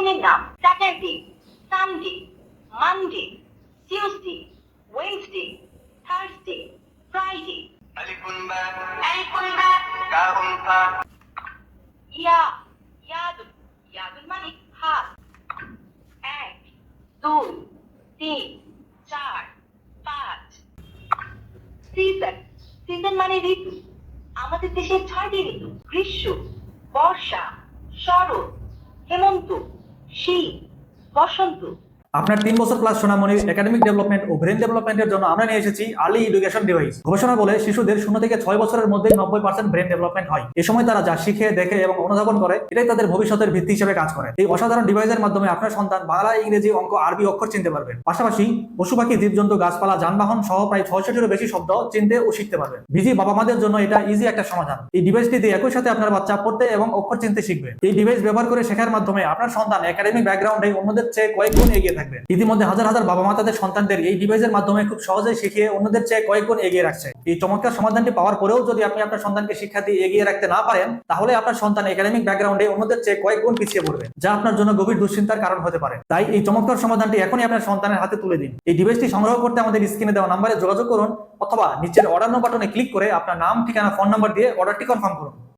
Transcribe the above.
পার্সনের নাম। Saturday Sunday Monday Tuesday Wednesday Thursday Friday চার পাঁচ। সিজন সিজন মানে ঋতু। আমাদের দেশের ছয়টি ঋতু। গ্রীষ্ম বর্ষা শরৎ হেমন্ত। শীত বসন্ত আপনার তিন বছর প্লাস সোনামণির একাডেমিক ডেভেলপমেন্ট ও ব্রেন ডেভেলপমেন্টের জন্য আমরা নিয়ে এসেছি আর্লি এডুকেশন ডিভাইস গবেষণা বলে শিশুদের শূন্য থেকে ছয় বছরের মধ্যে নব্বই পার্সেন্ট ব্রেন ডেভেলপমেন্ট হয়। এই সময় তারা যা শিখে, দেখে এবং অনুধাবন করে, এটাই তাদের ভবিষ্যতের ভিত্তি হিসেবে কাজ করে। এই অসাধারণ ডিভাইসের মাধ্যমে আপনার সন্তান বাংলা, ইংরেজি, অঙ্ক, আরবি অক্ষর চিনতে পারবেন পাশাপাশি পশু পাখি জীবজন্তু, গাছপালা, যানবাহন সহ প্রায় ছয়শটিরও বেশি শব্দ চিনতে ও শিখতে পারবেন বিজি বাবা মাদের জন্য এটা ইজি একটা সমাধান। এই ডিভাইসটি দিয়ে একই সাথে আপনার বাচ্চা পড়তে এবং অক্ষর চিনতে শিখবে। এই ডিভাইস ব্যবহার করে শেখার মাধ্যমে আপনার সন্তান একাডেমিক ব্যাকগ্রাউন্ডে অন্যদের চেয়ে কয়েক গুণ এগিয়ে থাকবে ইতিমধ্যে হাজার হাজার বাবা মা তাদের সন্তানদের এই ডিভাইসের মাধ্যমে খুব সহজেই শিখিয়ে অন্যদের চেয়ে কয়েক গুণ এগিয়ে রাখছে। এই চমৎকার সমাধানটি পাওয়ার পরেও যদি আপনি আপনার সন্তানকে শিক্ষা দিয়ে এগিয়ে রাখতে না পারেন, তাহলে আপনার সন্তান একাডেমিক ব্যাকগ্রাউন্ডে অন্যদের চেয়ে কয়েক গুণ পিছিয়ে পড়বে, যা আপনার জন্য গভীর দুশ্চিন্তার কারণ হতে পারে। তাই এই চমৎকার সমাধানটি এখনই আপনার সন্তানের হাতে তুলে দিন। এই ডিভাইসটি সংগ্রহ করতে আমাদের স্ক্রিনে দেওয়া নাম্বারে যোগাযোগ করুন, অথবা নিচের অর্ডার বাটনে ক্লিক করে আপনার নাম, ঠিকানা ফোন নাম্বার দিয়ে অর্ডারটি কনফার্ম করুন।